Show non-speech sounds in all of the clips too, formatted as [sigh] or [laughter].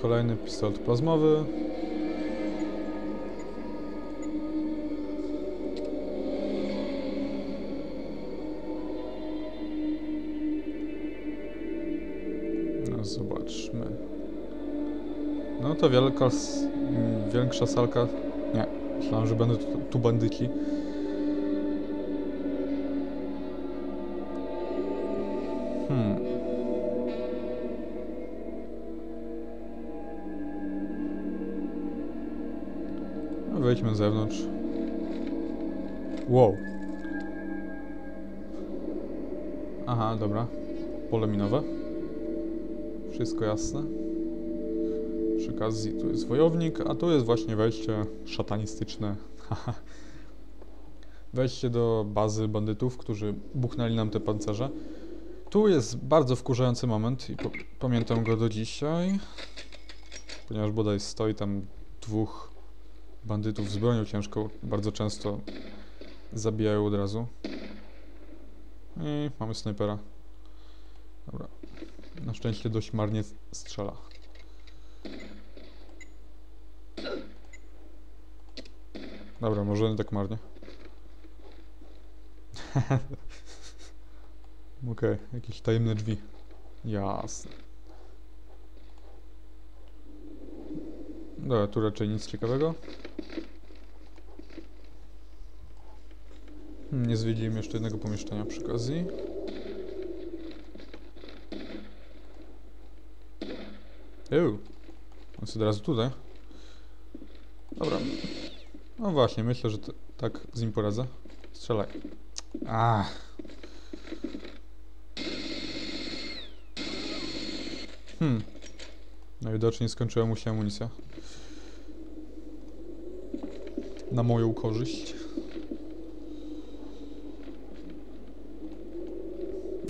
kolejny pistolet plazmowy. No zobaczmy. No to wielka, s- m, większa salka. Nie, myślałem, że będą tu, tu bandyci. Zewnątrz. Wow. Aha, dobra. Pole minowe. Wszystko jasne. Przy okazji tu jest wojownik, a tu jest właśnie wejście szatanistyczne. Wejście do bazy bandytów, którzy buchnęli nam te pancerze. Tu jest bardzo wkurzający moment i pamiętam go do dzisiaj, ponieważ bodaj stoi tam dwóch bandytów z bronią ciężką, bardzo często zabijają od razu. I mamy snajpera. Dobra. Na szczęście dość marnie strzela. Dobra, może nie tak marnie. [laughs] Okej, jakieś tajemne drzwi. Jasne. Dobra, tu raczej nic ciekawego. Nie zwiedziłem jeszcze jednego pomieszczenia przy okazji. Ew. Jest od razu tutaj. Dobra. No właśnie, myślę, że tak z nim poradzę. Strzelaj. Ach. Hmm. Najwidoczniej skończyła mu się amunicja. Na moją korzyść.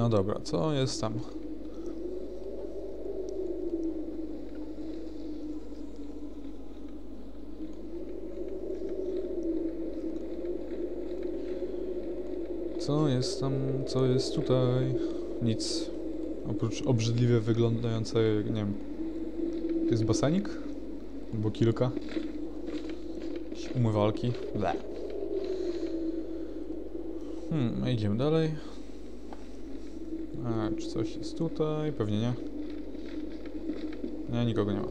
No dobra, co jest tam? Co jest tam, co jest tutaj? Nic. Oprócz obrzydliwie wyglądającej, nie wiem, jest basenik? Albo kilka? Umywalki? Ble. Hmm, idziemy dalej. A, czy coś jest tutaj? Pewnie nie. Nie, nikogo nie ma.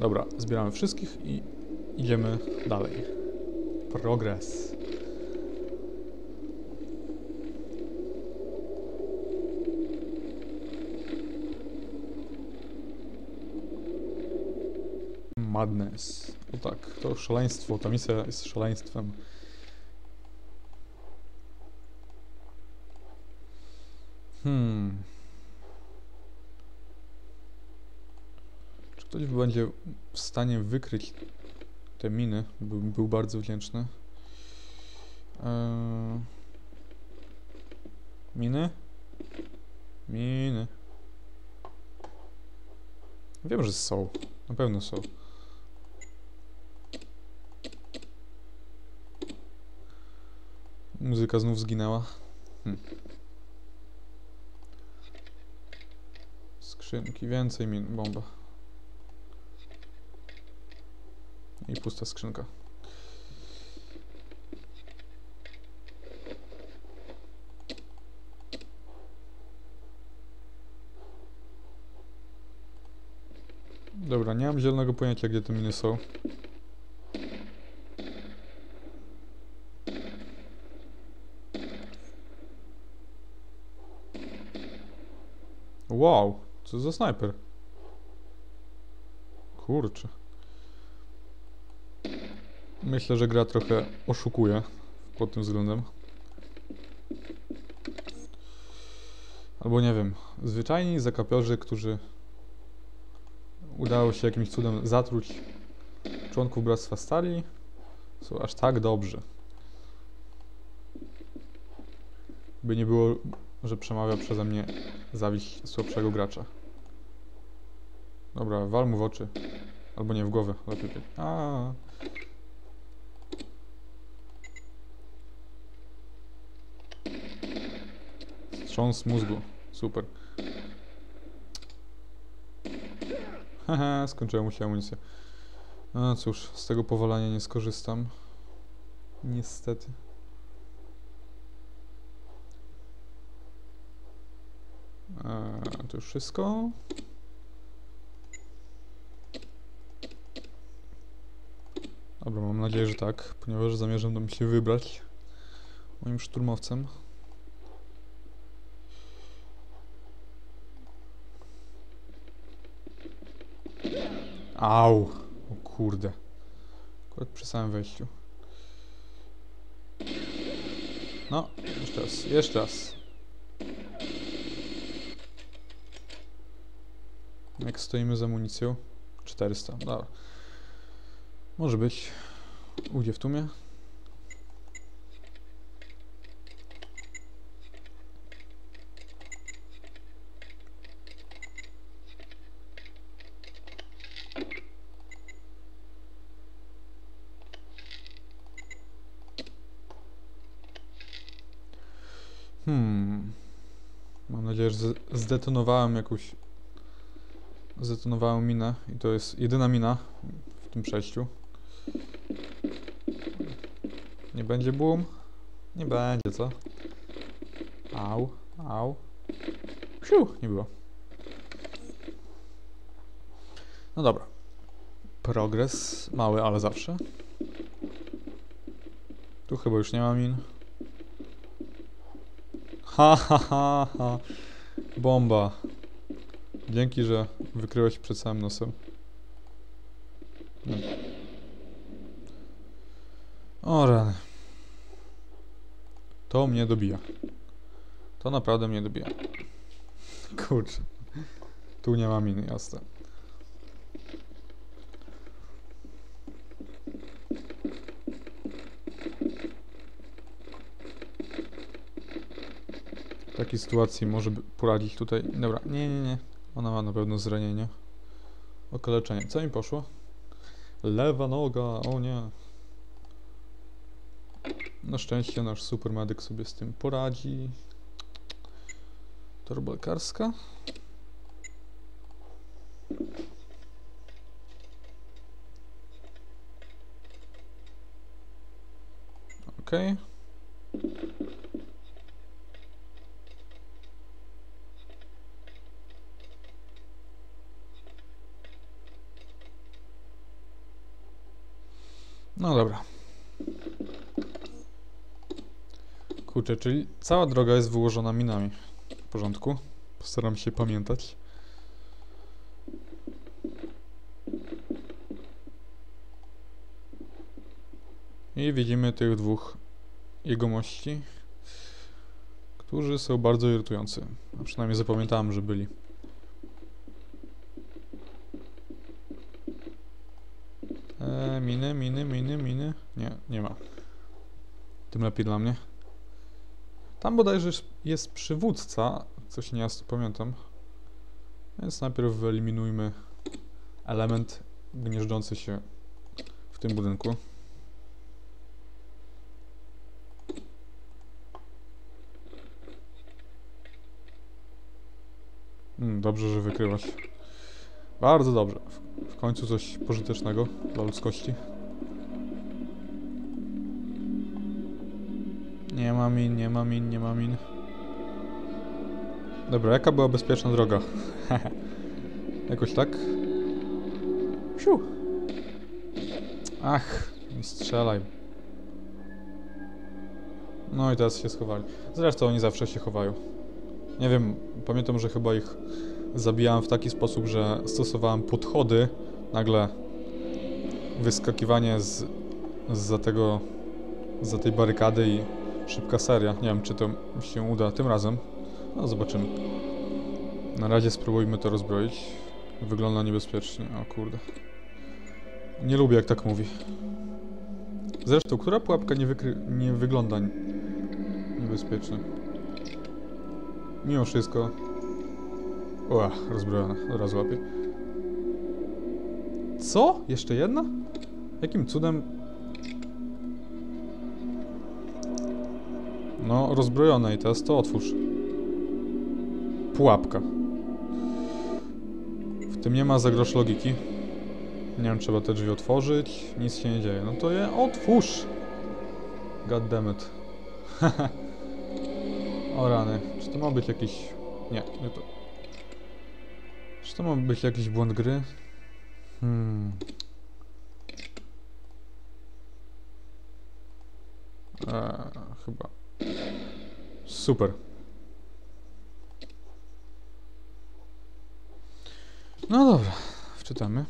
Dobra, zbieramy wszystkich i idziemy dalej. Progres. Madness. O tak, to szaleństwo, ta misja jest szaleństwem. Hmm. Czy ktoś będzie w stanie wykryć te miny? Byłbym był bardzo wdzięczny. Eee... Miny? Miny. Wiem, że są. Na pewno są. Muzyka znów zginęła. Hm. Skrzynki, więcej min, bomba. I pusta skrzynka. Dobra, nie mam zielonego pojęcia, gdzie te miny są. Wow, co za snajper. Kurczę. Myślę, że gra trochę oszukuje pod tym względem. Albo nie wiem, zwyczajni zakapiorzy, którzy udało się jakimś cudem zatruć członków Bractwa Stali, są aż tak dobrzy. By nie było, że przemawia przeze mnie zawiść słabszego gracza. Dobra, wal mu w oczy. Albo nie w głowę, lepiej. A. Wstrząs mózgu. Super. Hehe, [laughs] skończyła mu się amunicja. No cóż, z tego powalania nie skorzystam. Niestety. Eee, to już wszystko. Dobra, mam nadzieję, że tak, ponieważ zamierzam tam się wybrać moim szturmowcem. Au! O kurde. Akurat przy samym wejściu. No, jeszcze raz, jeszcze raz. Jak stoimy z amunicją? 400, dobra. Może być. Ujdzie w tumie. Hmm. Mam nadzieję, że zdetonowałem jakąś... Zdetonowałem minę i to jest jedyna mina w tym przejściu. Nie będzie boom? Nie będzie, co? Au, au. Psiu, nie było. No dobra. Progres mały, ale zawsze. Tu chyba już nie ma min. Ha, ha, ha, ha. Bomba. Dzięki, że wykryłeś przed samym nosem. Hmm. O rany. To mnie dobija. To naprawdę mnie dobija. Kurczę. Tu nie ma miny, jasne. W takiej sytuacji może poradzić tutaj. Dobra, nie, nie, nie. Ona ma na pewno zranienie. Okaleczenie. Co mi poszło? Lewa noga, o nie. Na szczęście nasz supermedyk sobie z tym poradzi. Torba lekarska. Okej. No dobra. Kurczę, czyli cała droga jest wyłożona minami. W porządku. Postaram się pamiętać. I widzimy tych dwóch jegomości, którzy są bardzo irytujący. A przynajmniej zapamiętałem, że byli. Eee, miny, miny, miny, miny. Nie, nie ma. Tym lepiej dla mnie. Tam bodajże jest przywódca, coś niejasno pamiętam. Więc najpierw wyeliminujmy element gnieżdżący się w tym budynku. Mm, dobrze, że wykryłaś. Bardzo dobrze. W końcu coś pożytecznego dla ludzkości. Nie ma min, nie ma min, nie ma min. Dobra, jaka była bezpieczna droga? [laughs] Jakoś tak? Siu! Ach, strzelaj. No i teraz się schowali. Zresztą oni zawsze się chowają. Nie wiem, pamiętam, że chyba ich zabijałem w taki sposób, że stosowałem podchody, nagle wyskakiwanie z, za tego, za tej barykady i szybka seria. Nie wiem, czy to się uda tym razem. No, zobaczymy. Na razie spróbujmy to rozbroić. Wygląda niebezpiecznie. O kurde. Nie lubię, jak tak mówi. Zresztą, która pułapka nie, nie wygląda niebezpiecznie? Mimo wszystko. O, rozbrojona. Od razu łapię. Co? Jeszcze jedna? Jakim cudem? No, rozbrojone i teraz to otwórz. Pułapka. W tym nie ma za grosz logiki. Nie wiem, trzeba te drzwi otworzyć. Nic się nie dzieje. No to je otwórz! God damn it. [laughs] o rany. Czy to ma być jakiś... Nie, nie to. Czy to ma być jakiś błąd gry? Hmm. Eee, chyba. Super. No dobra, wczytamy.